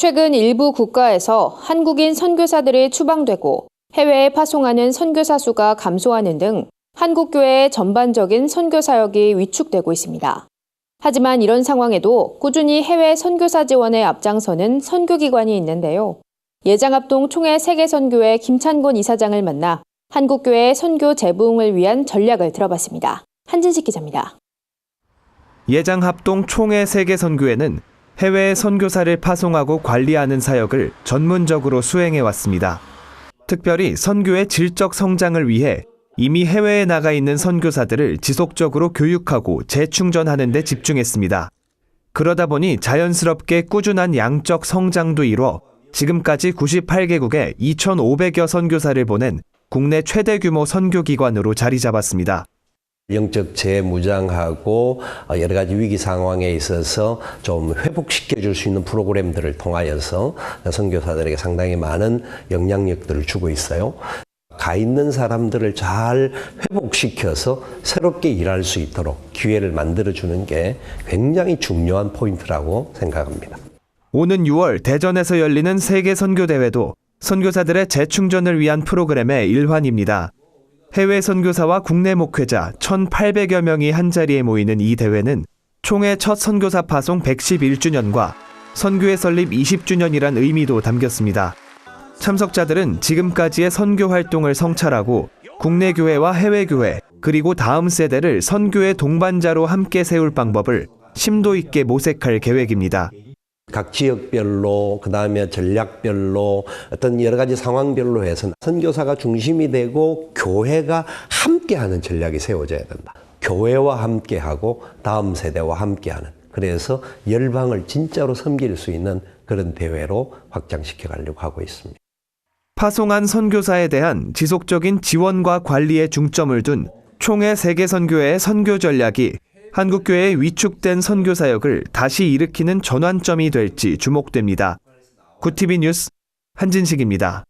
최근 일부 국가에서 한국인 선교사들이 추방되고 해외에 파송하는 선교사 수가 감소하는 등 한국교회의 전반적인 선교 사역이 위축되고 있습니다. 하지만 이런 상황에도 꾸준히 해외 선교사 지원에 앞장서는 선교기관이 있는데요. 예장합동 총회 세계선교회 김찬곤 이사장을 만나 한국교회의 선교 재부흥을 위한 전략을 들어봤습니다. 한진식 기자입니다. 예장합동 총회 세계선교회는 해외 선교사를 파송하고 관리하는 사역을 전문적으로 수행해 왔습니다. 특별히 선교의 질적 성장을 위해 이미 해외에 나가 있는 선교사들을 지속적으로 교육하고 재충전하는 데 집중했습니다. 그러다 보니 자연스럽게 꾸준한 양적 성장도 이뤄 지금까지 98개국에 2,500여 선교사를 보낸 국내 최대 규모 선교기관으로 자리 잡았습니다. 영적 재무장하고 어, 여러 가지 위기 상황에 있어서 좀 회복시켜 줄 수 있는 프로그램들을 통하여서 선교사들에게 상당히 많은 영향력들을 주고 있어요. 가 있는 사람들을 잘 회복시켜서 새롭게 일할 수 있도록 기회를 만들어 주는 게 굉장히 중요한 포인트라고 생각합니다. 오는 6월 대전에서 열리는 세계 선교 대회도 선교사들의 재충전을 위한 프로그램의 일환입니다. 해외 선교사와 국내 목회자 1,800여 명이 한자리에 모이는 이 대회는 총회 첫 선교사 파송 111주년과 선교회 설립 20주년이란 의미도 담겼습니다. 참석자들은 지금까지의 선교 활동을 성찰하고 국내 교회와 해외 교회 그리고 다음 세대를 선교의 동반자로 함께 세울 방법을 심도 있게 모색할 계획입니다. 각 지역별로 그 다음에 전략별로 어떤 여러 가지 상황별로 해서 선교사가 중심이 되고 교회가 함께하는 전략이 세워져야 된다. 교회와 함께하고 다음 세대와 함께하는 그래서 열방을 진짜로 섬길 수 있는 그런 대회로 확장시켜 가려고 하고 있습니다. 파송한 선교사에 대한 지속적인 지원과 관리에 중점을 둔 총회 세계 선교회의 선교 전략이 한국교회의 위축된 선교 사역을 다시 일으키는 전환점이 될지 주목됩니다. 구티비 뉴스 한진식입니다.